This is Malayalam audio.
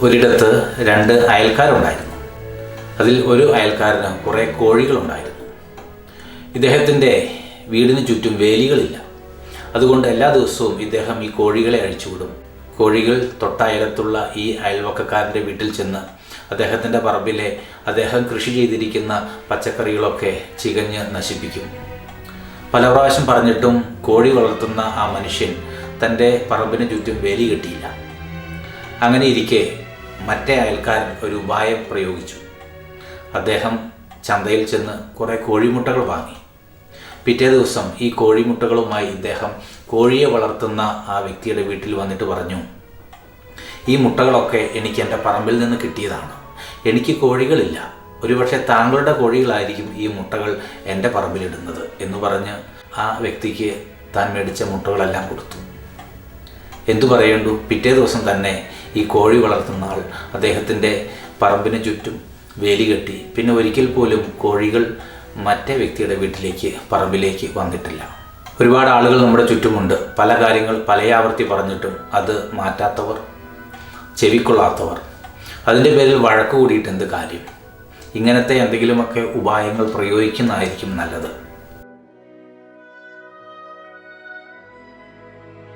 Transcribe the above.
ഒരിടത്ത് രണ്ട് അയൽക്കാരുണ്ടായിരുന്നു. അതിൽ ഒരു അയൽക്കാരന് കുറേ കോഴികളുണ്ടായിരുന്നു. ഇദ്ദേഹത്തിന്റെ വീടിന് ചുറ്റും വേലികളില്ല. അതുകൊണ്ട് എല്ലാ ദിവസവും ഇദ്ദേഹം ഈ കോഴികളെ അഴിച്ചുവിടും. കോഴികൾ തൊട്ടയലത്തുള്ള ഈ അയൽവക്കക്കാരന്റെ വീട്ടിൽ ചെന്ന് അദ്ദേഹത്തിന്റെ പറമ്പിലെ അദ്ദേഹം കൃഷി ചെയ്തിരിക്കുന്ന പച്ചക്കറികളൊക്കെ ചികഞ്ഞ് നശിപ്പിക്കും. പല പ്രാവശ്യം പറഞ്ഞിട്ടും കോഴി വളർത്തുന്ന ആ മനുഷ്യൻ തന്റെ പറമ്പിന് ചുറ്റും വേലി കെട്ടിയില്ല. അങ്ങനെ ഇരിക്കെ മറ്റേ അയൽക്കാരൻ ഒരു ഉപായം പ്രയോഗിച്ചു. അദ്ദേഹം ചന്തയിൽ ചെന്ന് കുറേ കോഴിമുട്ടകൾ വാങ്ങി. പിറ്റേ ദിവസം ഈ കോഴിമുട്ടകളുമായി ഇദ്ദേഹം കോഴിയെ വളർത്തുന്ന ആ വ്യക്തിയുടെ വീട്ടിൽ വന്നിട്ട് പറഞ്ഞു ഈ മുട്ടകളൊക്കെ എനിക്ക് എന്റെ പറമ്പിൽ നിന്ന് കിട്ടിയതാണ്. എനിക്ക് കോഴികളില്ല. ഒരുപക്ഷെ താങ്കളുടെ കോഴികളായിരിക്കും ഈ മുട്ടകൾ എന്റെ പറമ്പിലിടുന്നത് എന്ന് പറഞ്ഞ് ആ വ്യക്തിക്ക് താൻ മേടിച്ച മുട്ടകളെല്ലാം കൊടുത്തു. എന്തു പറയേണ്ടു? പിറ്റേ ദിവസം തന്നെ ഈ കോഴി വളർത്തുന്ന ആൾ അദ്ദേഹത്തിന്റെ പറമ്പിന് ചുറ്റും വേലി കെട്ടി. പിന്നെ ഒരിക്കൽ പോലും കോഴികൾ മറ്റേ വ്യക്തിയുടെ വീട്ടിലേക്ക് പറമ്പിലേക്ക് വന്നിട്ടില്ല. ഒരുപാട് ആളുകൾ നമ്മുടെ ചുറ്റുമുണ്ട്. പല കാര്യങ്ങൾ പല ആവർത്തി പറഞ്ഞിട്ടും അത് മാറ്റാത്തവർ ചെവിക്കൊള്ളാത്തവർ. അതിന്റെ പേരിൽ വഴക്ക് കൂടിയിട്ട് എന്ത് കാര്യം? ഇങ്ങനത്തെ എന്തെങ്കിലുമൊക്കെ ഉപായങ്ങൾ പ്രയോഗിക്കുന്നതായിരിക്കും നല്ലത്.